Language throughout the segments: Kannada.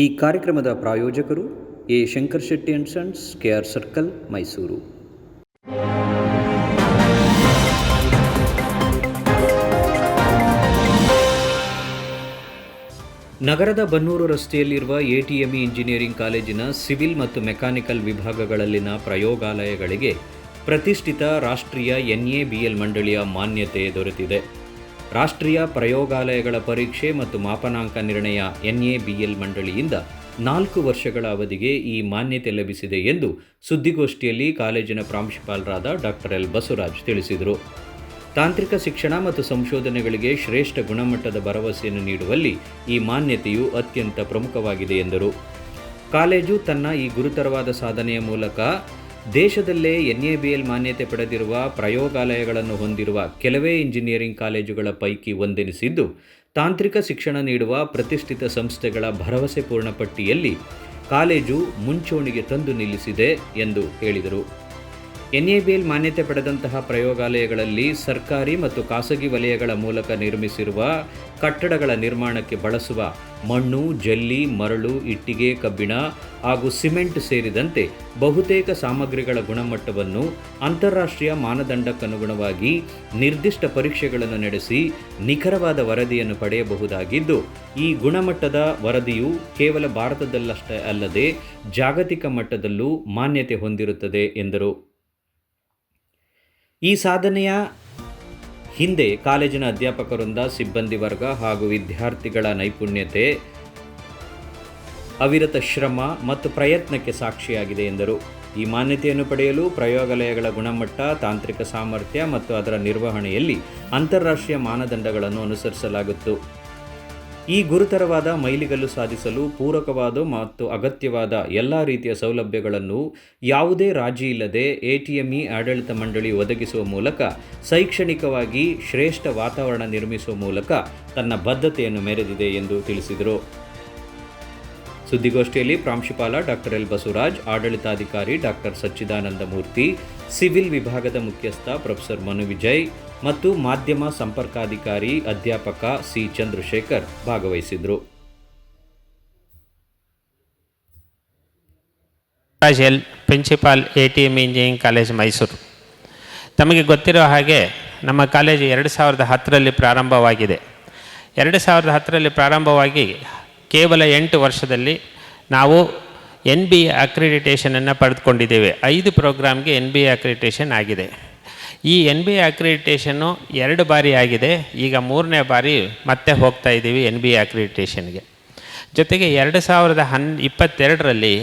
ಈ ಕಾರ್ಯಕ್ರಮದ ಪ್ರಾಯೋಜಕರು A Shankar Shetty and sons KR circle, Mysuru. ನಗರದ ಬನ್ನೂರು ರಸ್ತೆಯಲ್ಲಿರುವ ಎಟಿಎಂಇ ಇಂಜಿನಿಯರಿಂಗ್ ಕಾಲೇಜಿನ ಸಿವಿಲ್ ಮತ್ತು ಮೆಕ್ಯಾನಿಕಲ್ ವಿಭಾಗಗಳಲ್ಲಿನ ಪ್ರಯೋಗಾಲಯಗಳಿಗೆ ಪ್ರತಿಷ್ಠಿತ ರಾಷ್ಟ್ರೀಯ ಎನ್ಎಬಿಎಲ್ ಮಂಡಳಿಯ ಮಾನ್ಯತೆ ದೊರೆತಿದೆ. ರಾಷ್ಟ್ರೀಯ ಪ್ರಯೋಗಾಲಯಗಳ ಪರೀಕ್ಷೆ ಮತ್ತು ಮಾಪನಾಂಕ ನಿರ್ಣಯ ಎನ್ಎಬಿಎಲ್ ಮಂಡಳಿಯಿಂದ ನಾಲ್ಕು ವರ್ಷಗಳ ಅವಧಿಗೆ ಈ ಮಾನ್ಯತೆ ಲಭಿಸಿದೆ ಎಂದು ಸುದ್ದಿಗೋಷ್ಠಿಯಲ್ಲಿ ಕಾಲೇಜಿನ ಪ್ರಾಂಶುಪಾಲರಾದ ಡಾಕ್ಟರ್ ಎಲ್ ಬಸವರಾಜ್ ತಿಳಿಸಿದರು. ತಾಂತ್ರಿಕ ಶಿಕ್ಷಣ ಮತ್ತು ಸಂಶೋಧನೆಗಳಿಗೆ ಶ್ರೇಷ್ಠ ಗುಣಮಟ್ಟದ ಭರವಸೆಯನ್ನು ನೀಡುವಲ್ಲಿ ಈ ಮಾನ್ಯತೆಯು ಅತ್ಯಂತ ಪ್ರಮುಖವಾಗಿದೆ ಎಂದರು. ಕಾಲೇಜು ತನ್ನ ಈ ಗುರುತರವಾದ ಸಾಧನೆಯ ಮೂಲಕ ದೇಶದಲ್ಲೇ ಎನ್ಎಬಿಎಲ್ ಮಾನ್ಯತೆ ಪಡೆದಿರುವ ಪ್ರಯೋಗಾಲಯಗಳನ್ನು ಹೊಂದಿರುವ ಕೆಲವೇ ಇಂಜಿನಿಯರಿಂಗ್ ಕಾಲೇಜುಗಳ ಪೈಕಿ ಒಂದೆನಿಸಿದ್ದು, ತಾಂತ್ರಿಕ ಶಿಕ್ಷಣ ನೀಡುವ ಪ್ರತಿಷ್ಠಿತ ಸಂಸ್ಥೆಗಳ ಭರವಸೆಪೂರ್ಣ ಪಟ್ಟಿಯಲ್ಲಿ ಕಾಲೇಜು ಮುಂಚೂಣಿಗೆ ತಂದು ನಿಲ್ಲಿಸಿದೆ ಎಂದು ಹೇಳಿದರು. ಎನ್ಎಬಿಎಲ್ ಮಾನ್ಯತೆ ಪಡೆದಂತಹ ಪ್ರಯೋಗಾಲಯಗಳಲ್ಲಿ ಸರ್ಕಾರಿ ಮತ್ತು ಖಾಸಗಿ ವಲಯಗಳ ಮೂಲಕ ನಿರ್ಮಿಸಿರುವ ಕಟ್ಟಡಗಳ ನಿರ್ಮಾಣಕ್ಕೆ ಬಳಸುವ ಮಣ್ಣು, ಜಲ್ಲಿ, ಮರಳು, ಇಟ್ಟಿಗೆ, ಕಬ್ಬಿಣ ಹಾಗೂ ಸಿಮೆಂಟ್ ಸೇರಿದಂತೆ ಬಹುತೇಕ ಸಾಮಗ್ರಿಗಳ ಗುಣಮಟ್ಟವನ್ನು ಅಂತಾರಾಷ್ಟ್ರೀಯ ಮಾನದಂಡಕ್ಕನುಗುಣವಾಗಿ ನಿರ್ದಿಷ್ಟ ಪರೀಕ್ಷೆಗಳನ್ನು ನಡೆಸಿ ನಿಖರವಾದ ವರದಿಯನ್ನು ಪಡೆಯಬಹುದಾಗಿದ್ದು, ಈ ಗುಣಮಟ್ಟದ ವರದಿಯು ಕೇವಲ ಭಾರತದಲ್ಲಷ್ಟೇ ಅಲ್ಲದೆ ಜಾಗತಿಕ ಮಟ್ಟದಲ್ಲೂ ಮಾನ್ಯತೆ ಹೊಂದಿರುತ್ತದೆ ಎಂದರು. ಈ ಸಾಧನೆಯ ಹಿಂದೆ ಕಾಲೇಜಿನ ಅಧ್ಯಾಪಕರಿಂದ ಸಿಬ್ಬಂದಿ ವರ್ಗ ಹಾಗೂ ವಿದ್ಯಾರ್ಥಿಗಳ ನೈಪುಣ್ಯತೆ, ಅವಿರತ ಶ್ರಮ ಮತ್ತು ಪ್ರಯತ್ನಕ್ಕೆ ಸಾಕ್ಷಿಯಾಗಿದೆ ಎಂದರು. ಈ ಮಾನ್ಯತೆಯನ್ನು ಪಡೆಯಲು ಪ್ರಯೋಗಾಲಯಗಳ ಗುಣಮಟ್ಟ, ತಾಂತ್ರಿಕ ಸಾಮರ್ಥ್ಯ ಮತ್ತು ಅದರ ನಿರ್ವಹಣೆಯಲ್ಲಿ ಅಂತಾರಾಷ್ಟ್ರೀಯ ಮಾನದಂಡಗಳನ್ನು ಅನುಸರಿಸಲಾಗುತ್ತು. ಈ ಗುರುತರವಾದ ಮೈಲಿಗಲ್ಲು ಸಾಧಿಸಲು ಪೂರಕವಾದ ಮತ್ತು ಅಗತ್ಯವಾದ ಎಲ್ಲ ರೀತಿಯ ಸೌಲಭ್ಯಗಳನ್ನು ಯಾವುದೇ ರಾಜಿ ಇಲ್ಲದೆ ಎಟಿಎಂಇ ಆಡಳಿತ ಮಂಡಳಿ ಒದಗಿಸುವ ಮೂಲಕ ಶೈಕ್ಷಣಿಕವಾಗಿ ಶ್ರೇಷ್ಠ ವಾತಾವರಣ ನಿರ್ಮಿಸುವ ಮೂಲಕ ತನ್ನ ಬದ್ಧತೆಯನ್ನು ಮೆರೆದಿದೆ ಎಂದು ತಿಳಿಸಿದರು. ಸುದ್ದಿಗೋಷ್ಠಿಯಲ್ಲಿ ಪ್ರಾಂಶುಪಾಲ ಡಾಕ್ಟರ್ ಎಲ್. ಬಸವರಾಜ್, ಆಡಳಿತಾಧಿಕಾರಿ ಡಾಕ್ಟರ್ ಸಚ್ಚಿದಾನಂದ ಮೂರ್ತಿ, ಸಿವಿಲ್ ವಿಭಾಗದ ಮುಖ್ಯಸ್ಥ ಪ್ರೊಫೆಸರ್ ಮನು ವಿಜಯ್ ಮತ್ತು ಮಾಧ್ಯಮ ಸಂಪರ್ಕಾಧಿಕಾರಿ ಅಧ್ಯಾಪಕ ಸಿ ಚಂದ್ರಶೇಖರ್ ಭಾಗವಹಿಸಿದರು. Raj L principal A T M engineering college Mysuru. ತಮಗೆ ಗೊತ್ತಿರೋ ಹಾಗೆ ನಮ್ಮ ಕಾಲೇಜು ಎರಡು ಸಾವಿರದ ಹತ್ತರಲ್ಲಿ ಪ್ರಾರಂಭವಾಗಿದೆ. ಎರಡು ಸಾವಿರದ ಹತ್ತರಲ್ಲಿ ಪ್ರಾರಂಭವಾಗಿ ಕೇವಲ ಎಂಟು ವರ್ಷದಲ್ಲಿ ನಾವು ಎನ್ ಬಿ ಎ ಅಕ್ರಿಡಿಟೇಷನನ್ನು ಪಡೆದುಕೊಂಡಿದ್ದೇವೆ. ಐದು ಪ್ರೋಗ್ರಾಮ್ಗೆ ಎನ್ ಬಿ ಎ ಅಕ್ರಿಡಿಟೇಷನ್ ಆಗಿದೆ. ಈ ಎನ್ ಬಿ ಅಕ್ರಿಡಿಟೇಷನ್ನು ಎರಡು ಬಾರಿ ಆಗಿದೆ. ಈಗ ಮೂರನೇ ಬಾರಿ ಮತ್ತೆ ಹೋಗ್ತಾ ಇದ್ದೀವಿ ಎನ್ ಬಿ ಅಕ್ರಿಡಿಟೇಷನ್ಗೆ ಜೊತೆಗೆ ಎರಡು ಸಾವಿರದ ಹನ್, ಇಪ್ಪತ್ತೆರಡರಲ್ಲಿ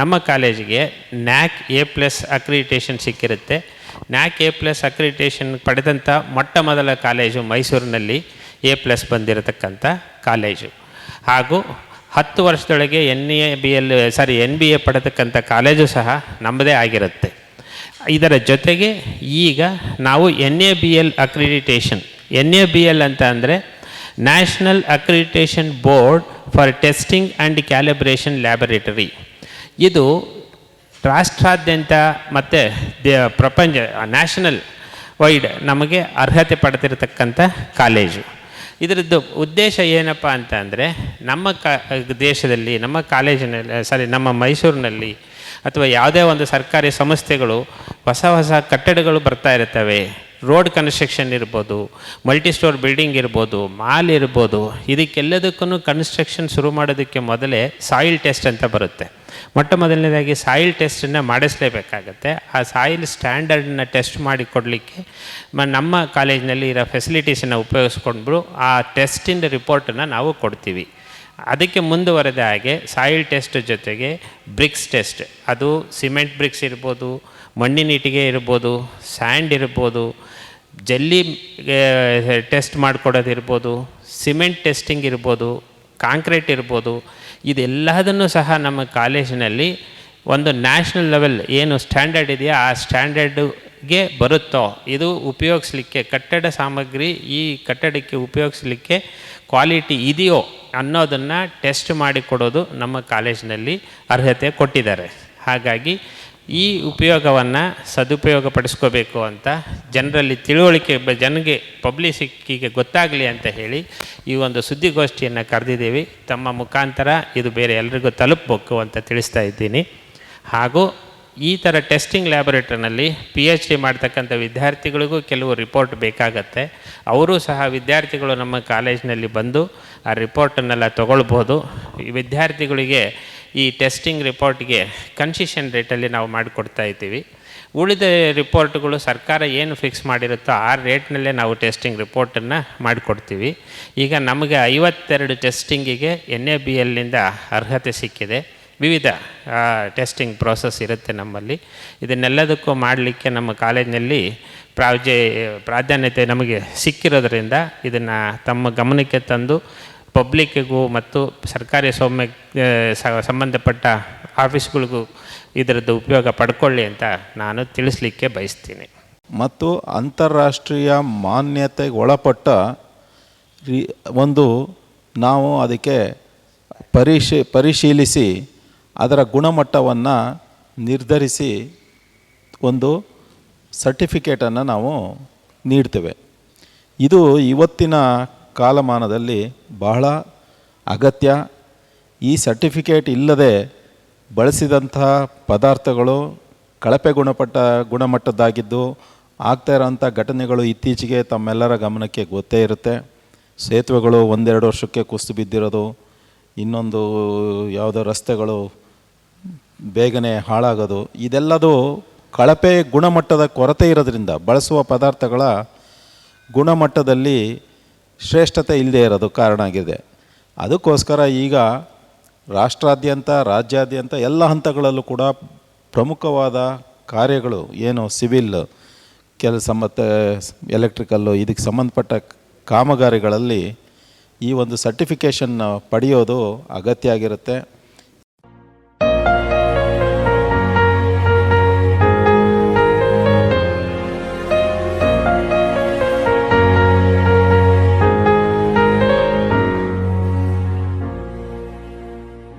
ನಮ್ಮ ಕಾಲೇಜಿಗೆ ನ್ಯಾಕ್ ಎ ಪ್ಲಸ್ ಅಕ್ರಿಡಿಟೇಷನ್ ಸಿಕ್ಕಿರುತ್ತೆ. ನ್ಯಾಕ್ ಎ ಪ್ಲಸ್ ಅಕ್ರಿಡಿಟೇಷನ್ ಪಡೆದಂಥ ಮೊಟ್ಟ ಮೊದಲ ಕಾಲೇಜು ಮೈಸೂರಿನಲ್ಲಿ ಎ ಪ್ಲಸ್ ಬಂದಿರತಕ್ಕಂಥ ಕಾಲೇಜು. ಹಾಗೂ ಹತ್ತು ವರ್ಷದೊಳಗೆ N A B L sorry N B A ಪಡೆತಕ್ಕಂಥ college ಸಹ ನಮ್ಮದೇ ಆಗಿರುತ್ತೆ. ಇದರ ಜೊತೆಗೆ ಈಗ ನಾವು N A B L accreditation N A B L ಅಂತ ಅಂದರೆ national accreditation board for testing and calibration laboratory ಇದು ರಾಷ್ಟ್ರಾದ್ಯಂತ ಮತ್ತು ಪ್ರಪಂಚ ನ್ಯಾಷನಲ್ ವೈಡ್ ನಮಗೆ ಅರ್ಹತೆ ಪಡೆದಿರತಕ್ಕಂಥ ಕಾಲೇಜು ಇದರದ್ದು ಉದ್ದೇಶ ಏನಪ್ಪ ಅಂತ ಅಂದರೆ ನಮ್ಮ ಕ ದೇಶದಲ್ಲಿ, ನಮ್ಮ ಕಾಲೇಜಿನಲ್ಲಿ ಸಾರಿ ನಮ್ಮ ಮೈಸೂರಿನಲ್ಲಿ ಅಥವಾ ಯಾವುದೇ ಒಂದು ಸರ್ಕಾರಿ ಸಂಸ್ಥೆಗಳು ಹೊಸ ಹೊಸ ಕಟ್ಟಡಗಳು ಬರ್ತಾ ಇರ್ತವೆ ರೋಡ್ ಕನ್ಸ್ಟ್ರಕ್ಷನ್ ಇರ್ಬೋದು ಮಲ್ಟಿ ಸ್ಟೋರ್ ಬಿಲ್ಡಿಂಗ್ ಇರ್ಬೋದು, ಮಾಲ್ ಇರ್ಬೋದು ಇದಕ್ಕೆಲ್ಲದಕ್ಕೂ ಕನ್ಸ್ಟ್ರಕ್ಷನ್ ಶುರು ಮಾಡೋದಕ್ಕೆ ಮೊದಲೇ ಸಾಯಿಲ್ ಟೆಸ್ಟ್ ಅಂತ ಬರುತ್ತೆ. ಮೊಟ್ಟ ಮೊದಲನೇದಾಗಿ ಸಾಯಿಲ್ ಟೆಸ್ಟನ್ನು ಮಾಡಿಸಲೇಬೇಕಾಗತ್ತೆ. ಆ ಸಾಯಿಲ್ ಸ್ಟ್ಯಾಂಡರ್ಡನ್ನ ಟೆಸ್ಟ್ ಮಾಡಿ ಕೊಡಲಿಕ್ಕೆ ಮ, ನಮ್ಮ ಕಾಲೇಜಿನಲ್ಲಿ ಇರೋ ಫೆಸಿಲಿಟೀಸನ್ನು ಉಪಯೋಗಿಸ್ಕೊಂಡು ಆ ಟೆಸ್ಟಿಂದ ರಿಪೋರ್ಟನ್ನು ನಾವು ಕೊಡ್ತೀವಿ. ಅದಕ್ಕೆ ಮುಂದುವರೆದ ಹಾಗೆ ಸಾಯಿಲ್ ಟೆಸ್ಟ್ ಜೊತೆಗೆ ಬ್ರಿಕ್ಸ್ ಟೆಸ್ಟ್ ಅದು ಸಿಮೆಂಟ್ ಬ್ರಿಕ್ಸ್ ಇರ್ಬೋದು, ಮಣ್ಣಿನ ಇಟ್ಟಿಗೆ ಇರ್ಬೋದು ಸ್ಯಾಂಡ್ ಇರ್ಬೋದು, ಜಲ್ಲಿ ಟೆಸ್ಟ್ ಮಾಡಿಕೊಡೋದಿರ್ಬೋದು ಸಿಮೆಂಟ್ ಟೆಸ್ಟಿಂಗ್ ಇರ್ಬೋದು ಕಾಂಕ್ರೀಟ್ ಇರ್ಬೋದು, ಇದೆಲ್ಲದನ್ನು ಸಹ ನಮ್ಮ ಕಾಲೇಜಿನಲ್ಲಿ ಒಂದು ನ್ಯಾಷನಲ್ ಲೆವೆಲ್ ಏನು ಸ್ಟ್ಯಾಂಡರ್ಡ್ ಇದೆಯೋ, ಆ ಸ್ಟ್ಯಾಂಡರ್ಡ್ಗೆ ಬರುತ್ತೋ, ಇದು ಉಪಯೋಗಿಸ್ಲಿಕ್ಕೆ, ಕಟ್ಟಡ ಸಾಮಗ್ರಿ ಈ ಕಟ್ಟಡಕ್ಕೆ ಉಪಯೋಗಿಸ್ಲಿಕ್ಕೆ ಕ್ವಾಲಿಟಿ ಇದೆಯೋ ಅನ್ನೋದನ್ನು ಟೆಸ್ಟ್ ಮಾಡಿಕೊಡೋದು ನಮ್ಮ ಕಾಲೇಜಿನಲ್ಲಿ ಅರ್ಹತೆ ಕೊಟ್ಟಿದ್ದಾರೆ. ಹಾಗಾಗಿ ಈ ಉಪಯೋಗವನ್ನು ಸದುಪಯೋಗ ಪಡಿಸ್ಕೋಬೇಕು ಅಂತ ಜನರಲ್ಲಿ ತಿಳುವಳಿಕೆ ಜನಗೆ ಪಬ್ಲಿಸಿಕ್ಕಿಗೆ ಗೊತ್ತಾಗಲಿ ಅಂತ ಹೇಳಿ ಈ ಒಂದು ಸುದ್ದಿಗೋಷ್ಠಿಯನ್ನು ಕರೆದಿದ್ದೀವಿ. ತಮ್ಮ ಮುಖಾಂತರ ಇದು ಬೇರೆ ಎಲ್ರಿಗೂ ತಲುಪಬೇಕು ಅಂತ ತಿಳಿಸ್ತಾ ಇದ್ದೀನಿ. ಹಾಗೂ ಈ ಥರ ಟೆಸ್ಟಿಂಗ್ ಲ್ಯಾಬೊರೇಟ್ರಿನಲ್ಲಿ ಪಿ ಎಚ್ ಡಿ ಮಾಡ್ತಕ್ಕಂಥ ವಿದ್ಯಾರ್ಥಿಗಳಿಗೂ ಕೆಲವು ರಿಪೋರ್ಟ್ ಬೇಕಾಗತ್ತೆ. ಅವರು ಸಹ ವಿದ್ಯಾರ್ಥಿಗಳು ನಮ್ಮ ಕಾಲೇಜಿನಲ್ಲಿ ಬಂದು ಆ ರಿಪೋರ್ಟನ್ನೆಲ್ಲ ತೊಗೊಳ್ಬೋದು. ಈ ವಿದ್ಯಾರ್ಥಿಗಳಿಗೆ ಈ ಟೆಸ್ಟಿಂಗ್ ರಿಪೋರ್ಟ್ಗೆ ಕನ್ಸಿಷನ್ ರೇಟಲ್ಲಿ ನಾವು ಮಾಡಿಕೊಡ್ತಾ ಇದ್ದೀವಿ. ಉಳಿದ ರಿಪೋರ್ಟ್ಗಳು ಸರ್ಕಾರ ಏನು ಫಿಕ್ಸ್ ಮಾಡಿರುತ್ತೋ ಆ ರೇಟ್ನಲ್ಲೇ ನಾವು ಟೆಸ್ಟಿಂಗ್ ರಿಪೋರ್ಟನ್ನು ಮಾಡಿಕೊಡ್ತೀವಿ. ಈಗ ನಮಗೆ ಐವತ್ತೆರಡು ಟೆಸ್ಟಿಂಗಿಗೆ ಎನ್ ಎ ಬಿ ಎಲ್ನಿಂದ ಅರ್ಹತೆ ಸಿಕ್ಕಿದೆ. ವಿವಿಧ ಟೆಸ್ಟಿಂಗ್ ಪ್ರೋಸೆಸ್ ಇರುತ್ತೆ ನಮ್ಮಲ್ಲಿ. ಇದನ್ನೆಲ್ಲದಕ್ಕೂ ಮಾಡಲಿಕ್ಕೆ ನಮ್ಮ ಕಾಲೇಜಿನಲ್ಲಿ ಪ್ರಾಜೆ ಪ್ರಾಧಾನ್ಯತೆ ನಮಗೆ ಸಿಕ್ಕಿರೋದ್ರಿಂದ ಇದನ್ನು ತಮ್ಮ ಗಮನಕ್ಕೆ ತಂದು ಪಬ್ಲಿಕ್ಕಿಗೂ ಮತ್ತು ಸರ್ಕಾರಿ ಸೌಮ್ಯ ಸಂಬಂಧಪಟ್ಟ ಆಫೀಸ್ಗಳಿಗೂ ಇದರದ್ದು ಉಪಯೋಗ ಪಡ್ಕೊಳ್ಳಿ ಅಂತ ನಾನು ತಿಳಿಸ್ಲಿಕ್ಕೆ ಬಯಸ್ತೀನಿ. ಮತ್ತು ಅಂತಾರಾಷ್ಟ್ರೀಯ ಮಾನ್ಯತೆಗೆ ಒಳಪಟ್ಟ ಒಂದು ನಾವು ಅದಕ್ಕೆ ಪರಿಶೀ ಪರಿಶೀಲಿಸಿ ಅದರ ಗುಣಮಟ್ಟವನ್ನು ನಿರ್ಧರಿಸಿ ಒಂದು ಸರ್ಟಿಫಿಕೇಟನ್ನು ನಾವು ನೀಡ್ತೇವೆ. ಇದು ಇವತ್ತಿನ ಕಾಲಮಾನದಲ್ಲಿ ಬಹಳ ಅಗತ್ಯ. ಈ ಸರ್ಟಿಫಿಕೇಟ್ ಇಲ್ಲದೆ ಬಳಸಿದಂಥ ಪದಾರ್ಥಗಳು ಕಳಪೆ ಗುಣಪಟ್ಟ ಗುಣಮಟ್ಟದ್ದಾಗಿದ್ದು ಆಗ್ತಾ ಇರೋಂಥ ಘಟನೆಗಳು ಇತ್ತೀಚೆಗೆ ತಮ್ಮೆಲ್ಲರ ಗಮನಕ್ಕೆ ಗೊತ್ತೇ ಇರುತ್ತೆ. ಸೇತುವೆಗಳು ಒಂದೆರಡು ವರ್ಷಕ್ಕೆ ಕುಸಿದು ಬಿದ್ದಿರೋದು, ಇನ್ನೊಂದು ಯಾವುದೋ ರಸ್ತೆಗಳು ಬೇಗನೆ ಹಾಳಾಗೋದು, ಇದೆಲ್ಲದು ಕಳಪೆ ಗುಣಮಟ್ಟದ ಕೊರತೆ ಇರೋದ್ರಿಂದ ಬಳಸುವ ಪದಾರ್ಥಗಳ ಗುಣಮಟ್ಟದಲ್ಲಿ ಶ್ರೇಷ್ಠತೆ ಇಲ್ಲದೆ ಇರೋದು ಕಾರಣ ಆಗಿದೆ. ಅದಕ್ಕೋಸ್ಕರ ಈಗ ರಾಷ್ಟ್ರಾದ್ಯಂತ, ರಾಜ್ಯಾದ್ಯಂತ ಎಲ್ಲ ಹಂತಗಳಲ್ಲೂ ಕೂಡ ಪ್ರಮುಖವಾದ ಕಾರ್ಯಗಳು ಏನು ಸಿವಿಲ್ ಕೆಲಸ ಮತ್ತು ಎಲೆಕ್ಟ್ರಿಕಲ್ಲು ಇದಕ್ಕೆ ಸಂಬಂಧಪಟ್ಟ ಕಾಮಗಾರಿಗಳಲ್ಲಿ ಈ ಒಂದು ಸರ್ಟಿಫಿಕೇಷನ್ ಪಡೆಯೋದು ಅಗತ್ಯ ಆಗಿರುತ್ತೆ.